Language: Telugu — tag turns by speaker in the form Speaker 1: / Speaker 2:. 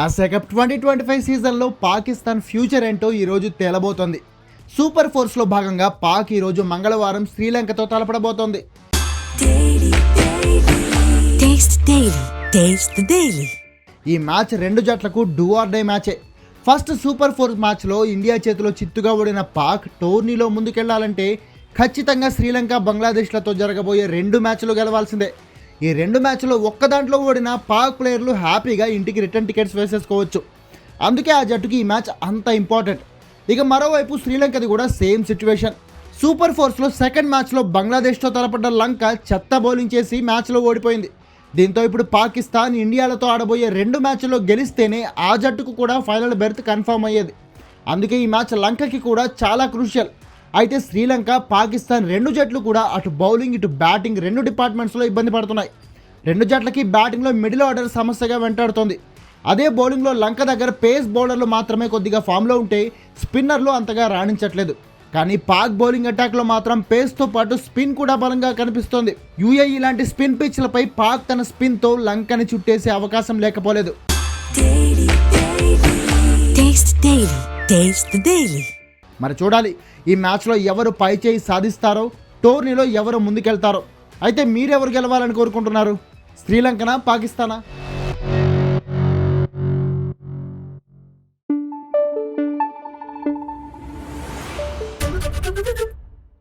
Speaker 1: ఆసియా ట్వంటీ ట్వంటీ ఫైవ్ సీజన్లో పాకిస్తాన్ ఫ్యూచర్ ఏంటో ఈరోజు తేలబోతోంది. సూపర్ ఫోర్స్లో భాగంగా పాక్ ఈరోజు మంగళవారం శ్రీలంకతో తలపడబోతోంది. ఈ మ్యాచ్ రెండు జట్లకు డూ ఆర్ డే మ్యాచే. ఫస్ట్ సూపర్ ఫోర్ మ్యాచ్లో ఇండియా చేతిలో చిత్తుగా ఓడిన పాక్ టోర్నీలో ముందుకెళ్ళాలంటే ఖచ్చితంగా శ్రీలంక బంగ్లాదేశ్లతో జరగబోయే రెండు మ్యాచ్లు గెలవాల్సిందే. ఈ రెండు మ్యాచ్లో ఒక్క దాంట్లో ఓడిన పాక్ ప్లేయర్లు హ్యాపీగా ఇంటికి రిటర్న్ టికెట్స్ వేసేసుకోవచ్చు. అందుకే ఆ జట్టుకి ఈ మ్యాచ్ అంత ఇంపార్టెంట్. ఇక మరోవైపు శ్రీలంకది కూడా సేమ్ సిచ్యువేషన్. సూపర్ ఫోర్స్లో సెకండ్ మ్యాచ్లో బంగ్లాదేశ్తో తలపడ్డ లంక చెత్త బౌలింగ్ చేసి మ్యాచ్లో ఓడిపోయింది. దీంతో ఇప్పుడు పాకిస్తాన్ ఇండియాలతో ఆడబోయే రెండు మ్యాచ్ల్లో గెలిస్తేనే ఆ జట్టుకు కూడా ఫైనల్ బెర్త్ కన్ఫర్మ్ అయ్యేది. అందుకే ఈ మ్యాచ్ లంకకి కూడా చాలా క్రూషియల్. అయితే శ్రీలంక పాకిస్తాన్ రెండు జట్లు కూడా అటు బౌలింగ్ ఇటు బ్యాటింగ్ రెండు డిపార్ట్మెంట్స్లో ఇబ్బంది పడుతున్నాయి. రెండు జట్లకి బ్యాటింగ్లో మిడిల్ ఆర్డర్ సమస్యగా వెంటాడుతోంది. అదే బౌలింగ్లో లంక దగ్గర పేస్ బౌలర్లు మాత్రమే కొద్దిగా ఫామ్లో ఉంటే స్పిన్నర్లు అంతగా రాణించట్లేదు. కానీ పాక్ బౌలింగ్ అటాక్లో మాత్రం పేస్తో పాటు స్పిన్ కూడా బలంగా కనిపిస్తోంది. యూఏఈ లాంటి స్పిన్ పిచ్లపై పాక్ తన స్పిన్తో లంకని చుట్టేసే అవకాశం లేకపోలేదు. మరి చూడాలి ఈ మ్యాచ్లో ఎవరు పై చేయి సాధిస్తారో టోర్నీలో ఎవరు ముందుకెళ్తారో అయితే మీరెవరు గెలవాలని కోరుకుంటున్నారు శ్రీలంకనా పాకిస్తానా Thank you.